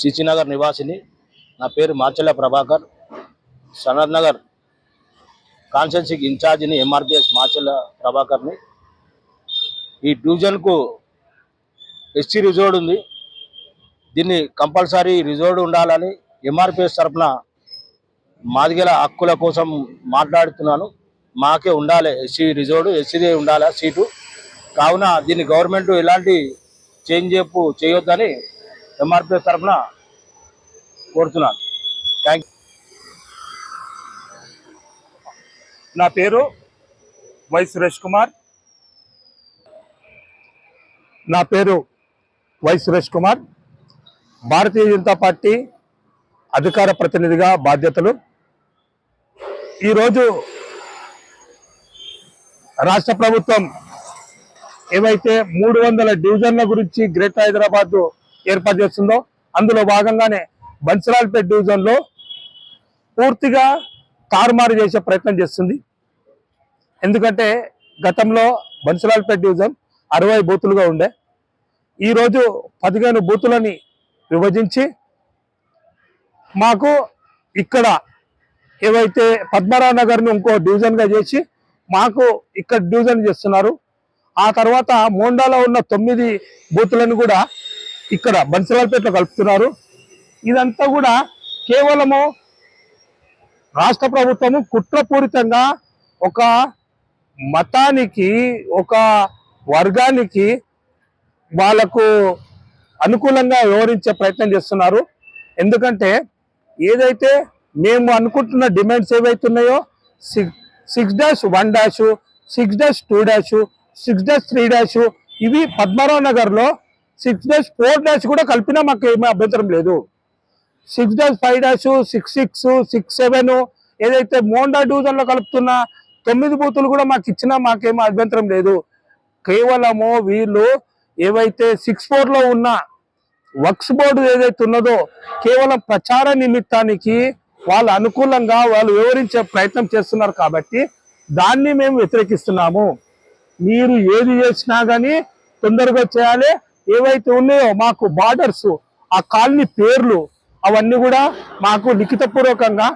చీచీనగర్ నివాసిని. నా పేరు మార్చల్ల ప్రభాకర్. సనత్ నగర్ కాన్స్టెన్సీకి ఇన్ఛార్జిని ఎంఆర్పిఎస్ మార్చల్ల ప్రభాకర్ని. ఈ డివిజన్కు ఎస్సీ రిజోర్డ్ ఉంది. దీన్ని కంపల్సరీ రిజోర్డ్ ఉండాలని ఎంఆర్పిఎస్ తరఫున మాదిగల హక్కుల కోసం మాట్లాడుతున్నాను. మాకే ఉండాలి ఎస్సీ రిజోర్డ్ ఎస్సీదే ఉండాలి సీటు. కావున దీన్ని గవర్నమెంట్ ఎలాంటి చేంజ్ చెప్పు చేయొద్దని ఎంఆర్పిఎస్ తరఫున కోరుతున్నాను. థ్యాంక్ నా పేరు వై సురేష్ కుమార్. నా పేరు వై సురేష్ కుమార్. భారతీయ జనతా పార్టీ అధికార ప్రతినిధిగా బాధ్యతలు. ఈరోజు రాష్ట్ర ప్రభుత్వం ఏవైతే మూడు వందల డివిజన్ల గురించి గ్రేటర్ హైదరాబాద్ ఏర్పాటు చేస్తుందో అందులో భాగంగానే బన్సరాల్పేట్ డివిజన్లో పూర్తిగా తారుమారు చేసే ప్రయత్నం చేస్తుంది. ఎందుకంటే గతంలో బన్సలాల్పేట డివిజన్ అరవై బూతులుగా ఉండే. ఈరోజు పదిహేను బూతులని విభజించి మాకు ఇక్కడ ఏవైతే పద్మరావు నగర్ను ఇంకో డివిజన్గా చేసి మాకు ఇక్కడ డివిజన్ చేస్తున్నారు. ఆ తర్వాత మోండాలో ఉన్న తొమ్మిది బూతులను కూడా ఇక్కడ బన్సలాల్పేటలో కలుపుతున్నారు. ఇదంతా కూడా కేవలము రాష్ట్ర ప్రభుత్వము కుట్రపూరితంగా ఒక మతానికి ఒక వర్గానికి వాళ్ళకు అనుకూలంగా వ్యవహరించే ప్రయత్నం చేస్తున్నారు. ఎందుకంటే ఏదైతే మేము అనుకుంటున్న డిమాండ్స్ ఏవైతే ఉన్నాయో six six dash one dash six dash two dash six dash three dash ఇవి పద్మారావు నగర్లో సిక్స్ డాష్ ఫోర్ డాష్ కూడా కలిపినా మాకు ఏమీ అభ్యంతరం లేదు. Six dash five dash six six six seven ఏదైతే మోండా డివిజన్ కలుపుతున్న తొమ్మిది బూతులు కూడా మాకు ఇచ్చినా మాకేమో అభ్యంతరం లేదు. కేవలము వీళ్ళు ఏవైతే సిక్స్ ఫోర్లో ఉన్న వర్క్స్ బోర్డు ఏదైతే ఉన్నదో కేవలం ప్రచార నిమిత్తానికి వాళ్ళు అనుకూలంగా వాళ్ళు వివరించే ప్రయత్నం చేస్తున్నారు కాబట్టి దాన్ని మేము వ్యతిరేకిస్తున్నాము. మీరు ఏది చేసినా కానీ తొందరగా చేయాలి. ఏవైతే ఉన్నాయో మాకు బార్డర్స్ ఆ కాలనీ పేర్లు అవన్నీ కూడా మాకు లిఖితపూర్వకంగా